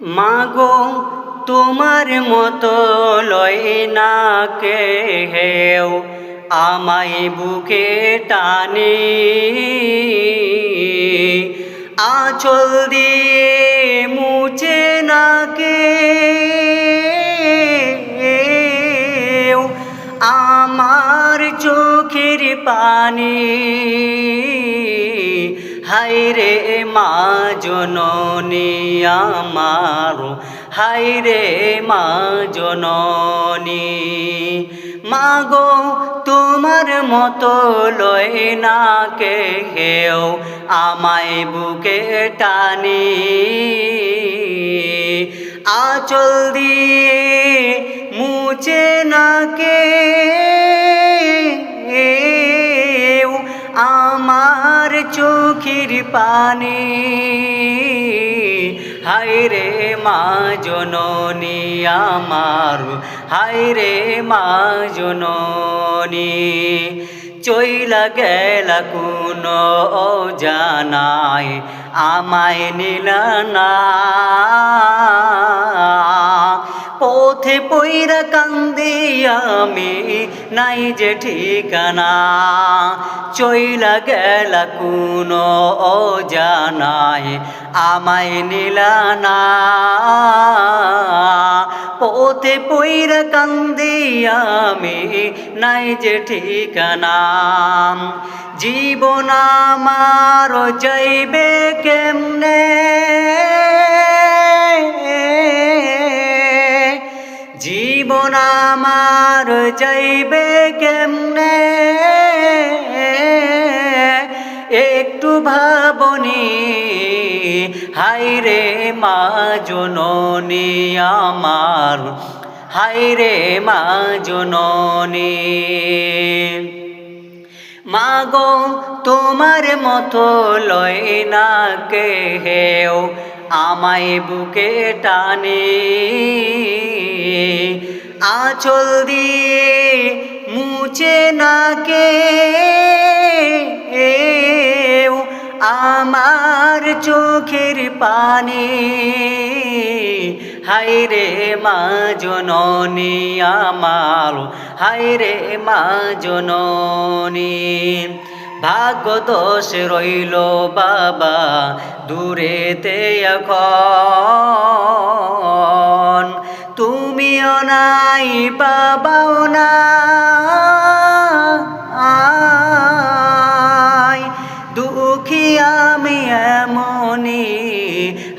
মাগো, তোমার মতো লয় না কে হেও আমায় বুকে টানে। আঁচল দিয়ে মুছে না কে আমার চোখের পানি। হাইরে মা জননী আমার হাইরে মা জননী। মাগো, তোমার মতো লয় না কে হেও আমায় বুকে টানি। আচল দিয়ে মুছে না চোখের পানি। হায়রে মা জননী আমার হায়রে মা জননী। চইলা গেল কোন জানায় আমায় নিলানা পথে পইরা কান্দি আমি, নাই যে ঠিকানা। চইলা গেল কোন জানায় আমায় নিলানা পথে পইরা কান্দি আমি, নাই যে ঠিকানা। জীবন আমার যাইবে কেমনে? জীবন আমার যাইবে কেমনে? একটু ভাবনি হাইরে মা জননী আমার হাইরে মা জননী। মাগো, তোমার মতো লয় না কে হেও আমায় বুকে টানে। আঁচল দিয়ে মুছে না কে আমার চোখের পানি। হাইরে মা জননী আমার হাইরে মা জননী। ভাগ্য দোষ রইল বাবা, দূরেতে এখন। নাই, বাবাও নাই। দুঃখী আমি এমনি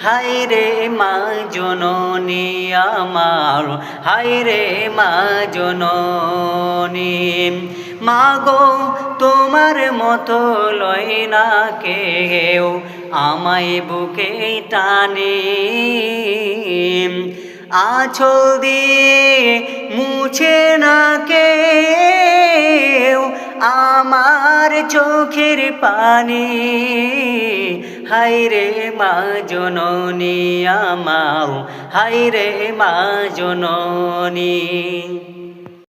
হাইরে মা জননী আমার হাইরে মা জননী। মাগো, তোমার মতো লয় না কেউ, আমায় বুকে টানে। আঁচল দিয়ে মুছে না কেউ আমার চোখের পানি। হাইরে মা জননী আমার হাইরে মা জননী।